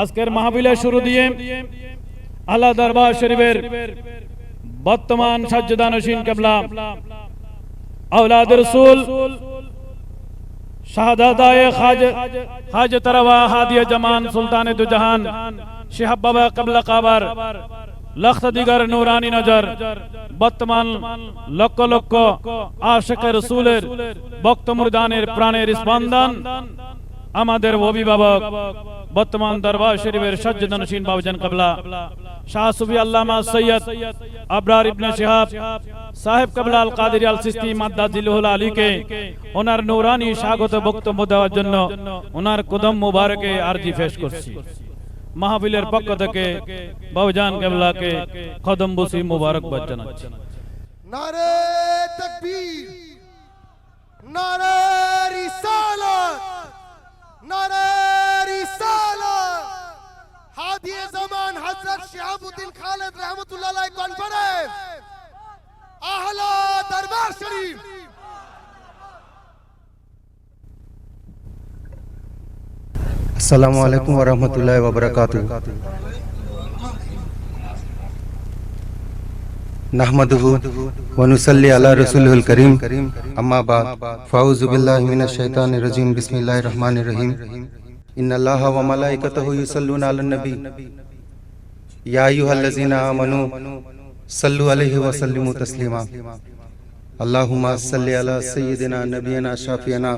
আজকের মাহবিলের শুরু দিয়ে আল্লাহ দরবার শরীফের বর্তমান সাজ্জদানসীন কেবলা, আওলাদ রসুল খাজ হাদিয়ে জামান সুলতানে দু জাহান শিহাব বাবা কাবার লক্ষ নজর, বর্তমান লক্ষ লক্ষ আশেখ রসুলের বক্ত মুরদানের প্রাণের স্পন্দন, আমাদের অভিভাবক বর্তমান দরবার শরীফের সজ্জদনসীন বাবুজান কবলা, শাহ সুফি আল্লামা সৈয়দ আবরার ইবনে শিহাব, সাহেব কবলা আল কাদির আল সিস্তি মাদ্দা জিলুল আলীকে ওনার নৌরানি স্বাগত বক্তব্য দেওয়ার জন্য ওনার কদম মুবারকে আরজি পেশ করছি। মাহফিলের পক্ষ থেকে বাবুজান কেবলাকে কদম বসি মুবারকবাদ জানাচ্ছি। নারে তকবীর নারে রিসালাত নারে রিসালাত হাদিয়ে জামান হযরত শিহাবুদ্দিন খালেদ রহমাতুল্লাহ আলাইহি কনফারেন্স আহলা দরবার শরীফ। আসসালামু আলাইকুম ওরহমতুল্লাহ ওবরাকাতু নাহমাদুহু ওয়া নুসাল্লি আলা রাসূলিল করিম। আম্মা বাদ, ফাউযু বিল্লাহি মিনাশ শাইতানির রাজিম। বিসমিল্লাহির রহমানির রহিম। ইন্নাল্লাহা ওয়া মালাইকাতাহু ইউসাল্লুনা আলান নবী یا ایوہ الذین آمنو، صلو علیہ وسلم تسلیما۔ اللہم صلی علی سیدنا، نبینا شافینا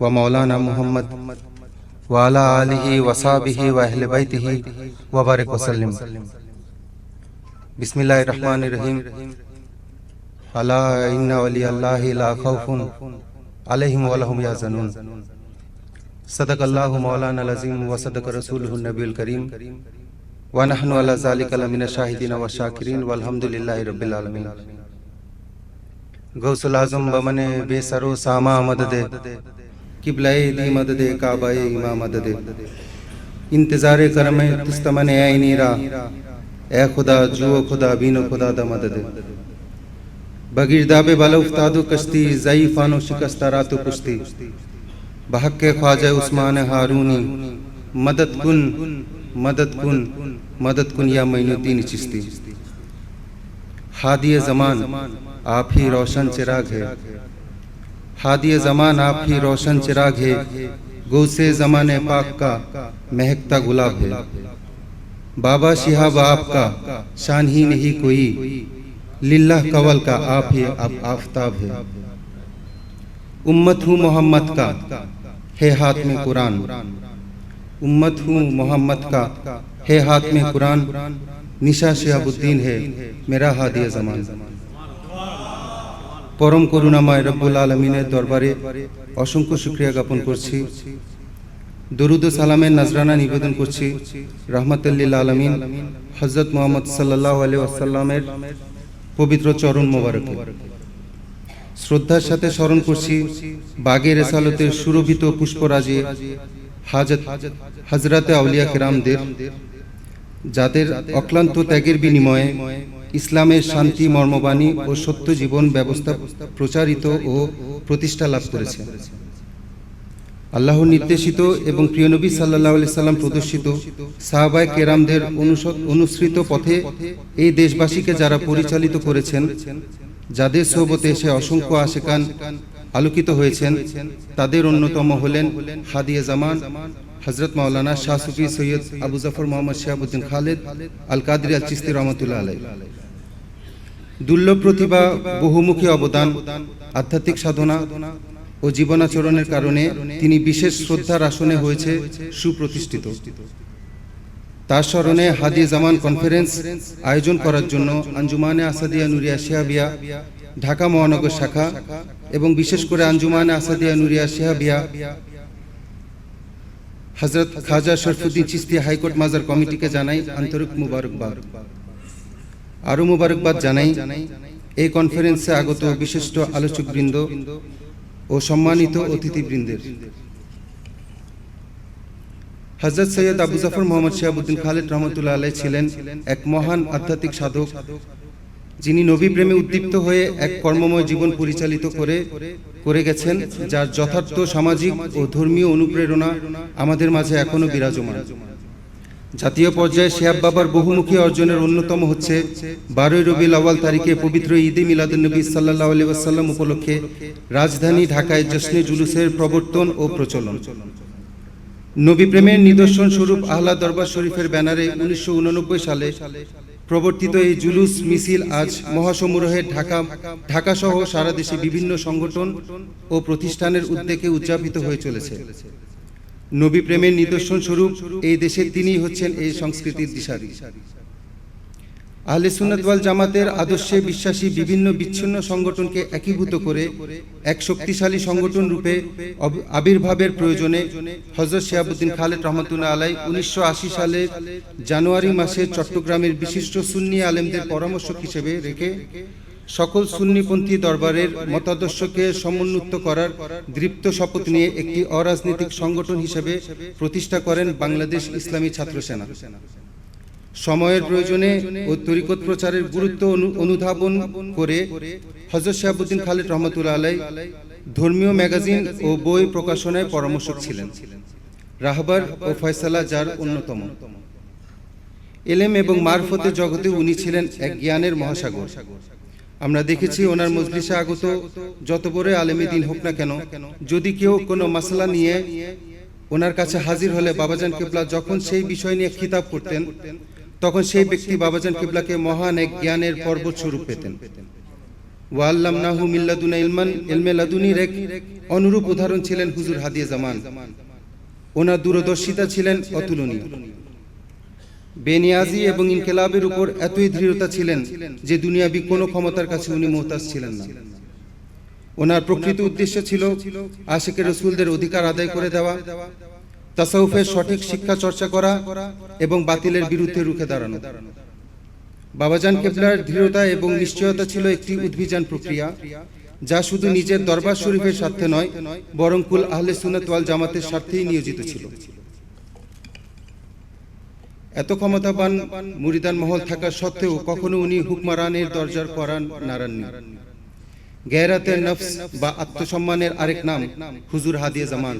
و مولانا محمد و وعلا آلہ و صحابہ و اہل بیتہ و بارک وسلم۔ بسم اللہ الرحمن الرحیم۔ الا ان ولی اللہ لا خوف علیہم و لہم یا زنون صدق اللہ مولانا العظیم و صدق رسولہ النبی الكریم ونحن على ذلك لمن الشاهدين والشاكرين والحمد لله رب العالمين. غوث العظم بمن بے سر و ساما مدد قبلہ دی مدد کعبہ امام مدد انتظار کرم تستمن عینی را، اے خدا جو خدا بین و خدا دا مدد بغیر داب بالا افتاد و کشتی، ضعیفان و شکستہ رات و کشتی۔ بحق خواجہ عثمان حارونی مدد کن مدد کن مدد کن یا معین الدین چشتی۔ ہادی زمان، آپ ہی روشن چراغ ہے۔ ہادی زمان، آپ ہی روشن چراغ ہے۔ گوسے زمان پاک کا مہکتا گلاب ہے۔ بابا شہاب آپ کا شان ہی نہیں کوئی۔ للہ قول کا آپ ہی اب آفتاب ہے۔ امت ہوں محمد کا، ہے ہاتھ میں قرآن۔ उम्मत हूँ मोहम्मद का है हाथ में कुरान निशा शिहाबुद्दीन है मेरा हादिय जमान পরম করুণাময় রব্বুল আলমিনের দরবারে অসংখ্য শুক্রিয়া জ্ঞাপন করছি দরুদ ও সালামের নজরানা নিবেদন করছি রহমতুল্লিল আলমিন হজরত মোহাম্মদ সাল্লাহ আলী আসাল্লামের পবিত্র চরণ মোবারক শ্রদ্ধার সাথে স্মরণ করছি বাগের রেসালতের সুরভিত পুষ্পরাজে হাজত হজরতে আউলিয়া কেরামদের যাদের অক্লান্ত ত্যাগের বিনিময়ে ইসলামের শান্তি, মর্মবাণী ও সত্য জীবন ব্যবস্থা প্রচারিত ও প্রতিষ্ঠা লাভ করেছে। আল্লাহর নির্দেশিত এবং প্রিয় নবী সাল্লাহ আলি সাল্লাম প্রদর্শিত সাহাবায় কেরামদের অনুসৃত পথে এই দেশবাসীকে যারা পরিচালিত করেছেন, যাদের সোবতে এসে অসংখ্য আশেকান আলোকিত হয়েছেন। তাদের অন্যতম হলেন হাদিয়া জামান হজরত মাওলানা শাহ সুফি সৈয়দ আবু জাফর মোহাম্মদ শাহাবুদ্দিন খালেদ আল কাদির আল চিস্তি রহমতুল্লাহ আলাই দুর্লভ প্রতিভা, বহুমুখী অবদান, আধ্যাত্মিক সাধনা ও জীবনাচরণের কারণে তিনি বিশেষ শ্রদ্ধার আসনে হয়েছে সুপ্রতিষ্ঠিত। তার স্মরণে হাদি জামান কনফারেন্স আয়োজন করার জন্য আঞ্জুমানে আসাদিয়া নুরিয়া শিহাবিয়া ঢাকা মহানগর শাখা এবং বিশেষ করে আঞ্জুমানে আসাদিয়া নুরিয়া শিহাবিয়া হজরত খাজা শরফুদ্দিন চিস্তি হাইকোর্ট মাজার কমিটিকে জানাই আন্তরিক মুবারকবাদ। আরও মুবারকবাদ জানাই, এই কনফারেন্সে আগত বিশিষ্ট আলোচকবৃন্দ ও সম্মানিত অতিথিবৃন্দের। হজরত সৈয়দ আবু জাফর মোহাম্মদ শিহাবুদ্দিন খালেদ রহমতুল্লাহ আলাই ছিলেন এক মহান আধ্যাত্মিক সাধক। যিনি নবী প্রেমে উদ্দীপ্ত হয়ে এক কর্মময় জীবন পরিচালিত করে করে গেছেন, যার যথার্থ সামাজিক ও ধর্মীয় অনুপ্রেরণা আমাদের মাঝে এখনও বিরাজমান। জাতীয় পর্যায়ে শেহাব বাবার বহুমুখী অর্জনের অন্যতম হচ্ছে বারোই রবিউল আওয়াল তারিখে পবিত্র ঈদে মিলাদুন্নবী সাল্লাহ আলি ওয়াসাল্লাম উপলক্ষে রাজধানী ঢাকায় জশ্নে জুলুসের প্রবর্তন ও প্রচলন। নবী প্রেমের নিদর্শন স্বরূপ আহ্লা দরবার শরীফের ব্যানারে উনিশশো সালে প্রবর্তিত এই জুলুস মিছিল আজ মহাসমূহের ঢাকা ঢাকা সহ সারা দেশে বিভিন্ন সংগঠন ও প্রতিষ্ঠানের উদ্যোগে উদযাপিত হয়ে চলেছে। নবী প্রেমের নিদর্শন স্বরূপ এই দেশে তিনিই হচ্ছেন এই সংস্কৃতির দিশারি। আহলে সুন্নাত ওয়াল জামাতের আদর্শে বিশ্বাসী বিভিন্ন বিচ্ছিন্ন সংগঠনকে একীভূত করে এক শক্তিশালী সংগঠন রূপে আবির্ভাবের প্রয়োজনে হজরত শিয়াবুদ্দিন খালেদ রহমতুল্লাহ আলাই উনিশশো সালের জানুয়ারি মাসে চট্টগ্রামের বিশিষ্ট সুন্নি আলেমদের পরামর্শক হিসেবে রেখে সকল সুন্নিপন্থী দরবারের মতাদর্শকে সমুন্নত করার দৃপ্ত শপথ নিয়ে একটি অরাজনৈতিক সংগঠন হিসেবে প্রতিষ্ঠা করেন বাংলাদেশ ইসলামী ছাত্র সেনা সময়ের প্রয়োজনে ও তরিকত প্রচারের গুরুত্ব অনুধাবন করে হজরত শাহাবুদ্দিন খালেদ রহমতুল্লাহ আলাই ধর্মীয় ম্যাগাজিন ও বই প্রকাশনায় পরামর্শক ছিলেন। রাহবার ও ফয়সালা যার অন্যতম। এলেম এবং মারফতের জগতে উনি ছিলেন এক জ্ঞানের মহাসাগর। আমরা দেখেছি ওনার মজলিসে আগত যত বড় আলেমী দিন হোক না কেন যদি কেউ কোনো মাসলা নিয়ে ওনার কাছে হাজির হলে বাবাজান কিবলা যখন সেই বিষয় নিয়ে খিতাব করতেন তখন সেই ব্যক্তি বাবাজান কিবলাকে মহান এক জ্ঞানের পর্বত স্বরূপ পেতেন। ওয়াল্লাম নাহু মিল্লাদুনা ইলমান, ইলমে লাদুনির এক অনুরূপ উদাহরণ ছিলেন হুজুর জামান। ওনার দূরদর্শিতা ছিলেন অতুলনীয়। বেনিয়াজি এবং ইনকেলাবের উপর এতই দৃঢ়তা ছিলেন যে দুনিয়াবি কোনো ক্ষমতার কাছে উনি মোহতাজ ছিলেন না। ওনার প্রকৃত উদ্দেশ্য ছিল আশেকের রসুলদের অধিকার আদায় করে দেওয়া তাসাউফের সঠিক শিক্ষা চর্চা করা এবং বাতিলের বিরুদ্ধে রুখে দাঁড়ানো। বাবাজান কেবলার দৃঢ়তা এবং নিশ্চয়তা ছিল একটি উদ্ভিজান প্রক্রিয়া যা শুধু নিজের দরবার শরীফের স্বার্থে নয় বরং কুল আহলে সুনাত ওয়াল জামাতের স্বার্থেই নিয়োজিত ছিল। এত ক্ষমতাবান মুরিদান মহল থাকা সত্ত্বেও কখনো উনি হুকমারানের দরজার করান নাড়াননি। গেরাতের নফস বা আত্মসম্মানের আরেক নাম হুজুর হাদিয়ে জামান।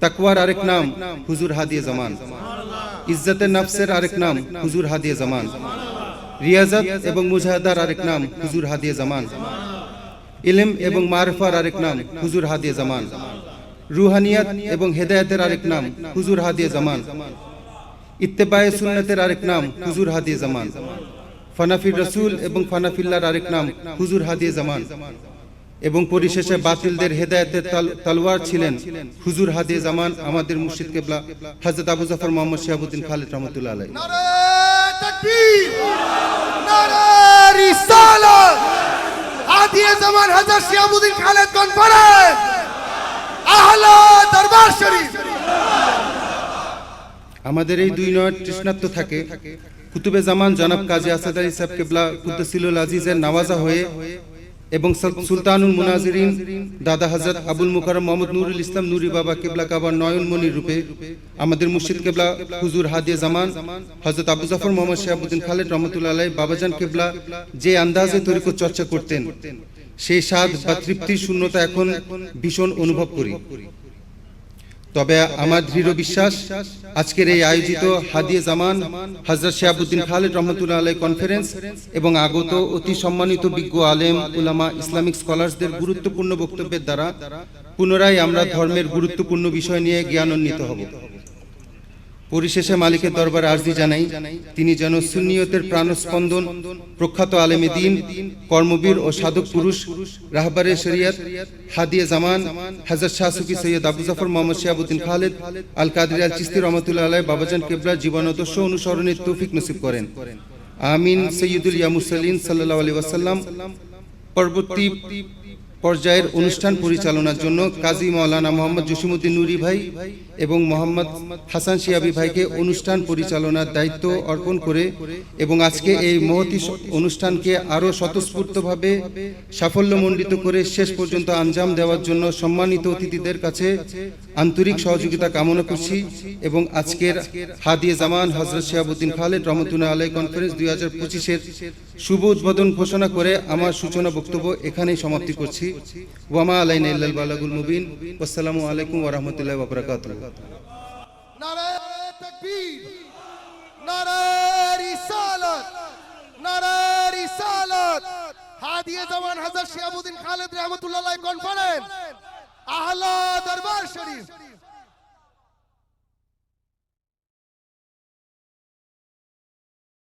তাকওয়ার আরেক নাম, হুজুর হাদিয়ে জামান। ইজ্জতের নফসের আরেক নাম, হুজুর হাদিয়ে জামান। রিয়াজত এবং মুজাহাদার আরেক নাম, হুজুর হাদিয়ে জামান। ইলেম এবং মারফার আরেক নাম, হুজুর হাদিয়ে জামান। রুহানিয়াত এবং হেদায়েতের আরেক নাম, হুজুর হাদিয়ে জামান। ইত্তেবায়ে সুন্নতের আরেক নাম, হুজুর হাদিয়ে জামান। ফানাফির রসুল এবং ফানাফিল্লার আরেক নাম, হুজুর হাদিয়ে জামান। এবং পরিশেষে বাতিলদের হেদায়েতের তাল- তলোয়ার ছিলেন হুজুর হাদিয়ে জামান আমাদের মুর্শিদ কেবলা হযরত আবু জাফর মোহাম্মদ শিহাবুদ্দিন খালিদ রহমতুল্লাহ আলাইহি। নারে তকবীর নারে রিসালাত। আদিয়ে জামান খালেদ কনফারেন্স আহলা দরবার শরীফ। আমাদের এই দুই নয় তৃষ্ণাত্ম থাকে। কুতুবে জামান জনাব কাজী আসাদ আলী সাহেব কেবলা কুদ্দসিলুল আজিজের নওয়াজা হয়ে এবং সুলতানুল মুনাজিরিন দাদা হজরত আবুল মুখার মোহাম্মদ নুরুল ইসলাম নুরি বাবা কেবলা কাবার নয়নমণি রূপে আমাদের মুর্শিদ কেবলা হুজুর হাদিয়া জামান হজরত আবু জাফর মোহাম্মদ শাহাবুদ্দিন খালেদ রহমতুল্লাহ আলাই বাবাজান কেবলা যে আন্দাজে তরিকত চর্চা করতেন। সেই স্বাদ বা তৃপ্তির শূন্যতা এখন ভীষণ অনুভব করি। তবে আমার দৃঢ় বিশ্বাস, আজকের এই আয়োজিত হাদিয়ে জামান হাজরত শিয়াবুদ্দিন খালেদ রহমতুল্লাহ আলাই কনফারেন্স এবং আগত অতি সম্মানিত বিজ্ঞ আলেম, উলামা, ইসলামিক স্কলার্সদের গুরুত্বপূর্ণ বক্তব্যের দ্বারা পুনরায় আমরা ধর্মের গুরুত্বপূর্ণ বিষয় নিয়ে জ্ঞানান্বিত হব। পরিশেষে মালিকের দরবারে আর্জি জানাই, তিনি যেন সুন্নিয়তের প্রাণস্পন্দন, প্রখ্যাত আলেমে দিন, কর্মবীর ও সাধক পুরুষ, রাহবারে শরিয়ত, হাদিয়ে জামান হাজার শাহ সুফি সৈয়দ আবু জাফর মোহাম্মদ শিয়াবুদ্দিন খালেদ আল কাদের আল চিস্তি রহমতুল্লাহ আলাই বাবাজান কেবলার জীবনাদর্শ অনুসরণের তৌফিক নসিব করেন। আমিন, সৈয়দুল ইয়ামুসালিন সাল্লাহ আলী ওয়াসাল্লাম। পরবর্তী পর্যায়ের অনুষ্ঠান পরিচালনার জন্য কাজী মাওলানা মোহাম্মদ জসিমুদ্দিন নুরি ভাই এবং মোহাম্মদ হাসান শিয়াবি ভাইকে অনুষ্ঠান পরিচালনার দায়িত্ব অর্পণ করে এবং আজকে এই মহতি অনুষ্ঠানকে আরও স্বতঃস্ফূর্তভাবে সাফল্যমণ্ডিত করে শেষ পর্যন্ত আঞ্জাম দেওয়ার জন্য সম্মানিত অতিথিদের কাছে আন্তরিক সহযোগিতা কামনা করছি এবং আজকের হাদিয়ে জামান হজরত শিয়াবুদ্দিন খালেদ রহমতুল্লাহ আলাই কনফারেন্স দুই হাজার পঁচিশের শুভ উদ্বোধন ঘোষণা করে আমার সূচনা বক্তব্য এখানেই সমাপ্তি করছি। ওয়ামা আলাইন ইল্লাল বালাগুল মুবিন। আসসালামু আলাইকুম ওয়া রাহমাতুল্লাহি ওয়া বারাকাতুহু। নারে তাকবীর নারে রিসালাত নারে রিসালাত। হাদিয়ে জামান হযরত শিয়াবুদ্দিন খালেদ কনফারেন্স। আহলা দরবার শরীফ।